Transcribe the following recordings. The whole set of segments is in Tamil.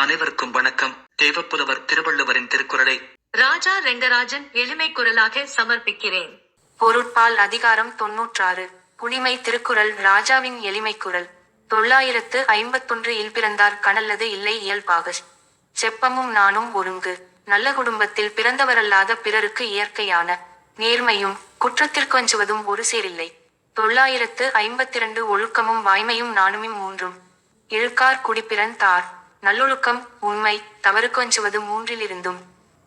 அனைவருக்கும் வணக்கம். தேவப்புலவர் திருவள்ளுவரின் திருக்குறளை ராஜா ரெங்கராஜன் எளிமை குரலாக சமர்ப்பிக்கிறேன். பொருட்பால் அதிகாரம் தொன்னூற்றாறு. புனிமை திருக்குறள் ராஜாவின் எளிமை குரல். தொள்ளாயிரத்து ஐம்பத்தொன்று இல் பிறந்தார் கனல்லது இல்லை இயல்பாக. செப்பமும் நானும் ஒருங்கு நல்ல குடும்பத்தில் பிறந்தவரல்லாத பிறருக்கு இயற்கையான. நேர்மையும் குற்றத்திற்கஞ்சுவதும் ஒரு சேரில்லை. தொள்ளாயிரத்து ஐம்பத்திரண்டு ஒழுக்கமும் வாய்மையும் நாணுமின் மூன்றும். இழுக்கார் குடிப்பிறன் தார். நல்லொழுக்கம் உண்மை தவறுக்கஞ்சுவது மூன்றிலிருந்தும்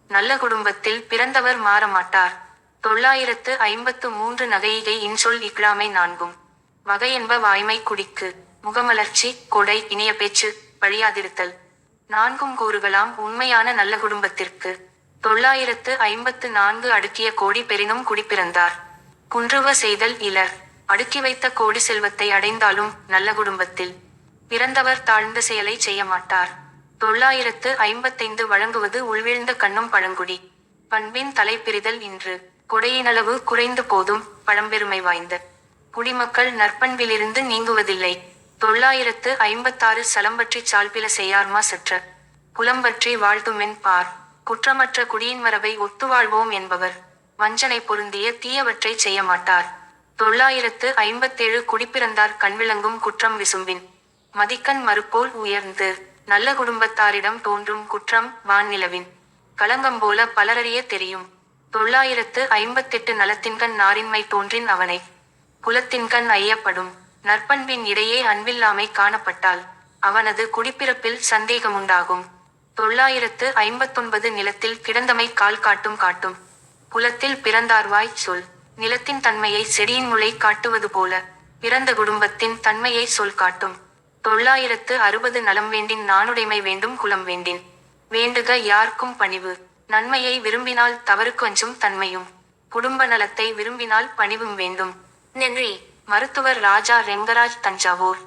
நல்ல குடும்பத்தில் பிறந்தவர் மாறமாட்டார். தொள்ளாயிரத்து ஐம்பத்து மூன்று நகையிகை இன்சொல் இக்லாமை நான்கும். வகை என்ப வாய்மை குடிக்கு முகமலர்ச்சி கொடை இணைய பேச்சு வழியாதிருத்தல். நான்கும் கூறுகளாம் உண்மையான நல்ல குடும்பத்திற்கு. தொள்ளாயிரத்து ஐம்பத்து நான்கு அடுக்கிய கோடி பெரினும் குடிப்பிறந்தார் குன்றுவ செய்தல் இலர் அடுக்கி வைத்த கோடி செல்வத்தை அடைந்தாலும் நல்ல குடும்பத்தில் பிறந்தவர் தாழ்ந்த செயலை செய்ய மாட்டார் தொள்ளாயிரத்து ஐம்பத்தைந்து வழங்குவது உள்வீழ்ந்த கண்ணும் பழங்குடி. பண்பின் தலைப்பிரிதல் இன்று. கொடையினளவு குறைந்து போதும் பழம்பெருமை வாய்ந்த. குடிமக்கள் நற்பண்பிலிருந்து நீங்குவதில்லை. தொள்ளாயிரத்து ஐம்பத்தாறு சலம்பற்றி சால்பில செய்யார்மா சற்ற. புலம்பற்றி வாழ்த்துமென் பார். குற்றமற்ற குடியின் மரபை ஒத்து வாழ்வோம் என்பவர். வஞ்சனை பொருந்திய தீயவற்றை செய்ய மாட்டார் தொள்ளாயிரத்து ஐம்பத்தேழு குடிப்பிறந்தார் கண்விளங்கும் குற்றம் விசும்பின். மதிக்கண் மறுப்போல் உயர்ந்து. நல்ல குடும்பத்தாரிடம் தோன்றும் குற்றம் வான்நிலவின் களங்கம் போல பலரறிய தெரியும். தொள்ளாயிரத்து ஐம்பத்தெட்டு நலத்தின்கண் நாரின்மை தோன்றின் அவனை. புலத்தின்கண் ஐயப்படும். நற்பண்பின் இடையே அன்பில்லாமை காணப்பட்டால் அவனது குடிப்பிறப்பில் சந்தேகமுண்டாகும். தொள்ளாயிரத்து ஐம்பத்தொன்பது நிலத்தில் கிடந்தமை கால் காட்டும் காட்டும். புலத்தில் பிறந்தார்வாய் சொல். நிலத்தின் தன்மையை செடியின் முளை காட்டுவது போல. பிறந்த குடும்பத்தின் தன்மையை சொல் காட்டும். தொள்ளாயிரத்து அறுபது நலம் வேண்டின் நானுடைமை வேண்டும் குலம் வேண்டின். வேண்டுக யார்க்கும் பணிவு. நன்மையை விரும்பினால் தவறு கொஞ்சம் தன்மையும். குடும்ப நலத்தை விரும்பினால் பணிவும் வேண்டும். நன்றி. மருத்துவர் ராஜா ரெங்கராஜ் தஞ்சாவூர்.